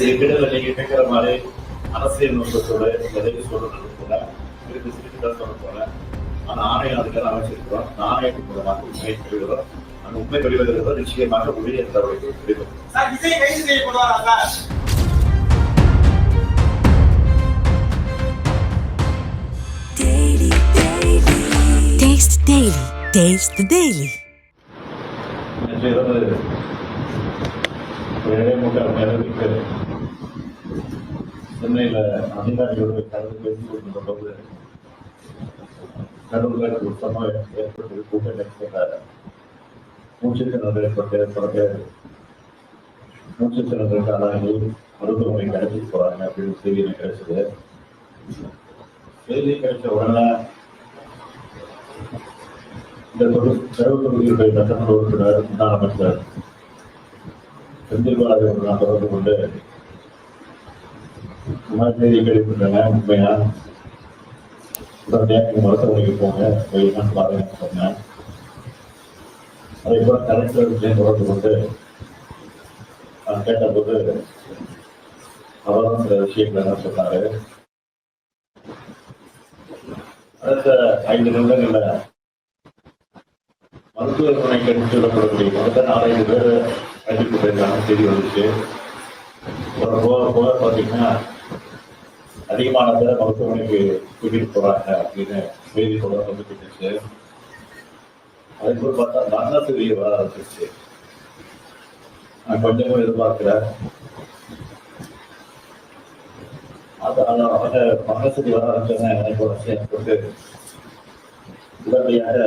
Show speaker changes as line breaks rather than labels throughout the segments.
இதுக்கிடையில நீங்க கேட்கிற மாதிரி அரசியல் நோக்கத்தோட எதையும் சொல்றது கூட திருப்பி திருப்பி தான் சொல்ல போல ஆனா ஆணையம் அதுக்கெல்லாம் அமைச்சிருக்கிறோம் அந்த ஆணையத்தின் மூலமாக உண்மையை வெளியிடுறோம் அந்த உண்மை வெளிவருகிறதோ நிச்சயமாக உரிய நடவடிக்கை எடுக்கும்
சார் விஜய் கைது செய்யப்படுவாரா sir
Daily, daily. Taste the daily. Taste the daily.
நேற்று இரவு நேரத்துக்கு சென்னையில அதிகாரிகளுடைய கலந்து பேசிக் கொண்டிருந்த போது கடவுள் ஒரு சமயம் ஏற்பட்டு கூட்டம் ஏற்பட்டார் மூச்சு திணறல் ஏற்பட்டு பிறகு மூச்சு திணறலுக்கான மருத்துவமனை கிடைச்சிட்டு போறாங்க அப்படின்னு செய்தி எனக்கு கிடைச்சது. செய்தி கிடைச்ச உடனே இந்த தொகு செலவு தொகுதியுடைய சட்டமன்ற உறுப்பினர் முன்னாள் அமைச்சர் செந்தில் நான் தொடர்பு கொண்டு இந்த மாதிரி செய்தி உண்மையா? உடனடியாக நீங்க மருத்துவமனைக்கு போங்க போய் என்னன்னு சொன்னேன் அதே போல கலெக்டர் தொடர்பு கொண்டு நான் கேட்டபோது அவரும் சில விஷயங்கள் என்ன சொன்னாரு? அடுத்த ஐந்து நிமிடங்கள்ல மருத்துவமனைக்கு எடுத்து சொல்லப்படக்கூடிய நாலஞ்சு பேர் அழைத்து போயிருக்காங்க செய்தி வந்துச்சு அப்புறம் போக போக பார்த்தீங்கன்னா அதிகமான பேரை மருத்துவமனைக்கு கூட்டிட்டு போறாங்க அப்படின்னு செய்தி தொடர்ந்து வந்துட்டு இருந்துச்சு பார்த்தா மரணத்து செய்தி வர ஆரம்பிச்சிருச்சு நான் கொஞ்சமும் எதிர்பார்க்கிறேன் அது அவங்க மரணத்துக்கு வர ஆரம்பிச்சோன்னா எனக்கு ஒரு விஷயம் உடனடியாக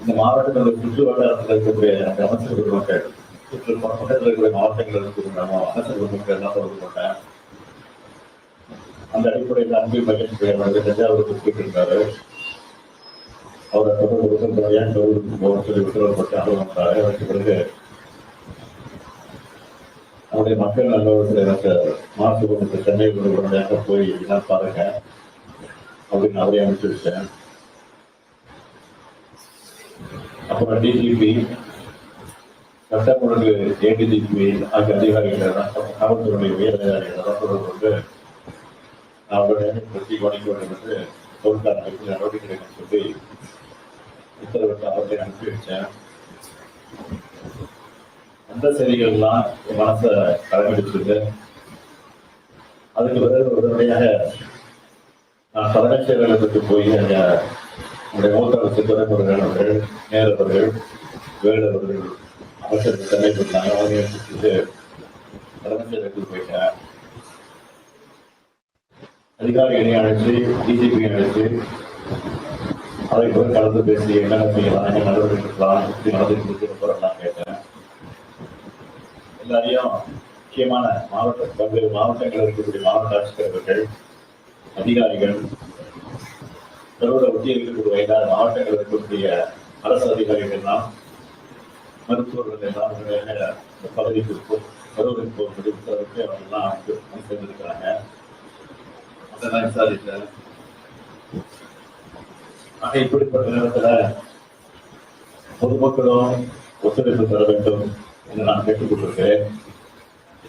இந்த மாவட்டத்தில் சுற்று வட்டாரத்தில் இருக்கக்கூடிய அந்த அமைச்சர்கள் மக்கள் பக்கத்தில் இருக்கிற மாவட்டங்கள் எல்லாம் அந்த அடிப்படையில் அன்பு மகேஷ் அவர்கள் தஞ்சாவூருக்கு போயிட்டிருந்தாரு அவரை தொடர்பு கொடுத்து ஏன் கோவிலுக்கு போக சொல்லி உத்தரவுப்பட்டு அனுபவம் அதற்கு பிறகு நம்முடைய மக்கள் நல்லவர்கள் எனக்கு மாசு சென்னை உடனடியாக போய் என்ன பாருங்க அப்படின்னு அவரே அனுப்பிச்சு வச்சேன் அப்புறம் டிஜிபி சட்டமன்ற ஏடிஜிபி ஆகிய அதிகாரிகள் காவல்துறை உயர் அதிகாரிகள் தொடர்பு கொண்டு அவருடைய பிரதி கவனிக்க வேண்டும் என்று பொருட்கள் அமைப்பு நடவடிக்கை சொல்லி உத்தரவிட்டு அவர்களை அனுப்பி வச்சேன் அந்த செய்திகள்லாம் என் மனசை கடைபிடிச்சிருக்கு அதுக்கு பிறகு உடனடியாக நான் தலைமைச் செயலகத்துக்கு போய் அங்க மூத்த அமைச்சர் நேரவர்கள் வேடவர்கள் நேரு அவர்கள் வேலு அதை அமைச்சர் எடுத்துட்டு தலைமைச் செயலகத்துக்கு போயிட்டேன் அதிகாரிகளை அழைத்து டிஜிபி அழைத்து அதை போய் கலந்து பேசி என்ன செய்யலாம் என்ன நடவடிக்கை எடுக்கலாம் எப்படி நடந்துட்டு போறலாம் கேட்டேன் எல்லாரையும் முக்கியமான மாவட்ட பல்வேறு மாவட்டங்களில் இருக்கக்கூடிய மாவட்ட ஆட்சித்தலைவர்கள் அதிகாரிகள் கரூரை ஒட்டி இருக்கக்கூடிய மாவட்டங்களில் இருக்கக்கூடிய அரசு அதிகாரிகள் எல்லாம் மருத்துவர்கள் ஏதாவது உடனடியாக இந்த பகுதிக்கு போ- கரூருக்கு போகும்போது உத்தரவிட்டு அவங்க எல்லாம் வந்து அதெல்லாம் விசாரித்தேன் ஆக இப்படிப்பட்ட நேரத்துல பொதுமக்களும் ஒத்துழைப்பு தர வேண்டும் என்று நான் கேட்டுக்கொண்டிருக்கிறேன்.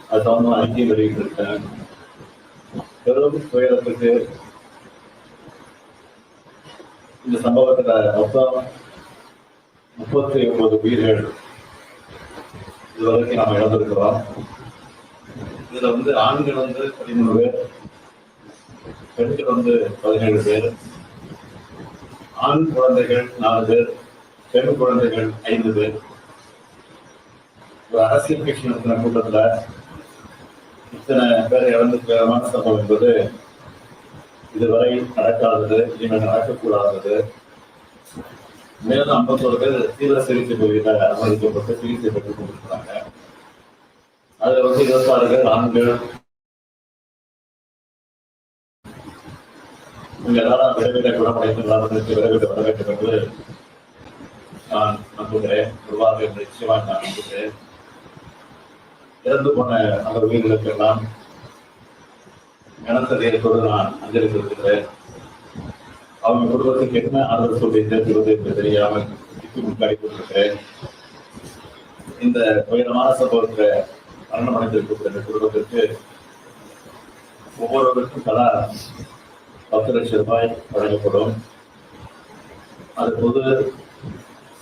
அது தகுந்த அறிக்கை வெளியிட்டிருக்கேன் பெரும் துயரத்துக்கு இந்த சம்பவத்துல மொத்தம் முப்பத்தி ஒன்பது உயிர்கள் இதுவரைக்கும் நாம் இழந்திருக்கிறோம் இதுல வந்து ஆண்கள் வந்து பதிமூணு பேர் பெண்கள் வந்து பதினேழு பேர் ஆண் குழந்தைகள் நாலு பேர் பெண் குழந்தைகள் ஐந்து பேர். ஒரு அரசியல் கட்சி நடத்தின கூட்டத்துல இத்தனை பேர் இழந்து பேரமான சம்பவம் என்பது இதுவரை நடக்காதது இனிமேல் நடக்கக்கூடாதது. மேலும் ஐம்பத்தோரு பேர் தீவிர சிகிச்சை பிரிவில் அனுமதிக்கப்பட்டு சிகிச்சை பெற்றுக் கொண்டிருக்கிறாங்க. அதுல வந்து இருபத்தாறு பேர் ஆண்கள். இங்க எல்லாரும் விரைவில் குணமடைந்து எல்லாருக்கு விரைவில் வர வேண்டும் என்று நான் நம்புகிறேன் உருவாக நிச்சயமாக நான் நம்புகிறேன். இறந்து போன அந்த உயிர்களுக்கெல்லாம் கனத்த நேரத்தோடு நான் அஞ்சலி செலுத்துகிறேன். அவங்க குடும்பத்துக்கு என்ன ஆதரவு சொல்லி தெரிவிப்பது என்று தெரியாமல் முன்னாடி கொண்டிருக்கிறேன் இந்த உயரமான சம்பவத்துல மரணமடைந்திருக்கக்கூடிய குடும்பத்திற்கு ஒவ்வொருவருக்கும் தலா பத்து லட்சம் ரூபாய் வழங்கப்படும். அது பொது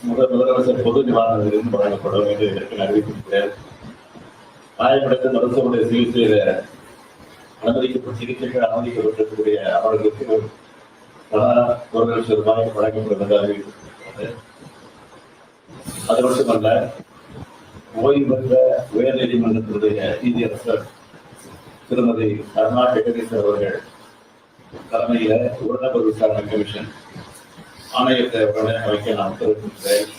முதல் முதலமைச்சர் பொது நிவாரணத்திலிருந்து வழங்கப்படும் என்று ஏற்கனவே அறிவித்திருக்கிறேன். காயமடைந்த மருத்துவமனை சிகிச்சையில அனுமதிக்கப்பட்ட சிகிச்சைகள் அனுமதிக்கப்பட்டிருக்கக்கூடிய அவர்களுக்கு தலா ஒரு அது மட்டுமல்ல ஓய்வு பெற்ற உயர் நீதிமன்றத்தினுடைய நீதியரசர் திருமதி அருணா ஜெகதீசர் அவர்கள் தலைமையில உடனடி விசாரணை கமிஷன் ஆணையத்தை உடனே அமைக்க நான் உத்தரவிட்டிருக்கிறேன்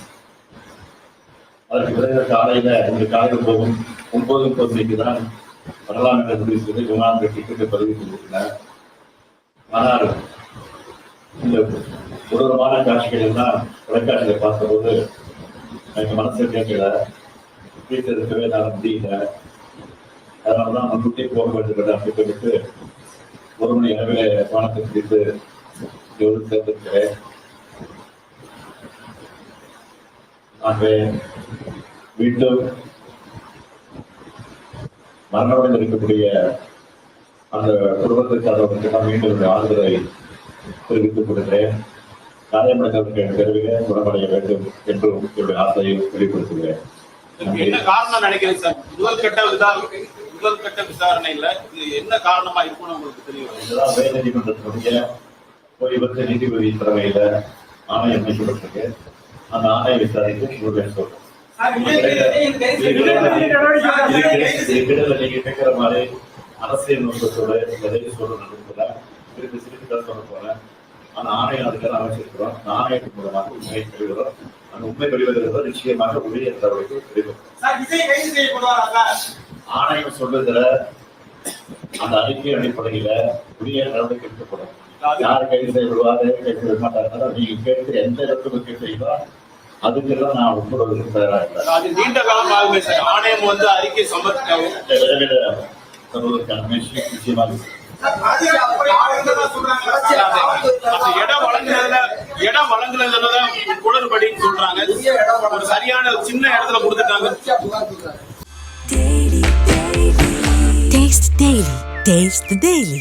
அதற்கு பிறகு காலையில இந்த காலையில் போகும் ஒன்பது முப்பது மணிக்கு தான் வரலாம் என்ற முடிவு செய்து பதிவு செய்திருக்கிறார் ஆனால் இந்த கொடூரமான காட்சிகள் எல்லாம் தொலைக்காட்சியில பார்த்தபோது எனக்கு மனசு கேட்கல. வீட்டில் இருக்கவே நான் முடியல. அதனாலதான் முன்கூட்டியே போக வேண்டும் என்று சொல்லிட்டு ஒரு மணி அளவில் வானத்தை பிடித்து இவ்வளவு சேர்ந்திருக்கிறேன். ஆகவே மீண்டும் மரணமடைந்து இருக்கக்கூடிய அந்த குடும்பத்திற்காக மீண்டும் இந்த ஆறுதலை தெரிவித்துக் கொள்கிறேன் காயமடைந்தவர்கள் விரைவிலே குணமடைய வேண்டும் என்றும் என்னுடைய ஆசையை வெளிப்படுத்துகிறேன்
என்ன காரணம் நினைக்கிறீங்க சார் முதல் கட்ட விசாரணை முதல் கட்ட விசாரணையில இது என்ன காரணமா இருக்கும்னு உங்களுக்கு தெரியும்
இதுதான் நீதிமன்றத்தினுடைய ஓய்வற்ற நீதிபதி தலைமையில ஆணையம் அமைக்கப்பட்டிருக்கு அந்த ஆணைய விசாரித்து உங்களுடைய சொல்றேன் நீங்க கேட்கிற மாதிரி அரசியல் நோக்கத்தோட எதையும் சொல்றது திருப்பி திருப்பி தான் சொல்ல போறேன். ஆனா ஆணையம் அதுக்கெல்லாம் அமைச்சிருக்கிறோம். ஆணையத்தின் மூலமாக உண்மையை பெறுகிறோம் அந்த உண்மை வெளிவருகிறதோ நிச்சயமாக உரிய
செய்யப்படுவாரா சார்?
ஆணையம் சொல்லுகிற அந்த அறிக்கை அடிப்படையில உரிய நடவடிக்கை எடுக்கப்படும் யார் கைது செய்யப்படுவாரு கைது செய்ய மாட்டாங்க நீங்க கேட்டு எந்த இடத்துல கேட்டீங்களோ அதுக்கெல்லாம் நான் உட்படுவதற்கு தயாராக இல்லை.
அது நீண்ட காலம் ஆகுமே சார். ஆணையம் வந்து அறிக்கை சமர்ப்பிக்கவும்
நிச்சயமாக
இடம் வழங்குனதுல இடம் வழங்குனதுல குளறுபடின்னு சொல்றாங்க ஒரு சரியான சின்ன இடத்துல கொடுத்துட்டாங்க
Taste the Daily. Taste the Daily.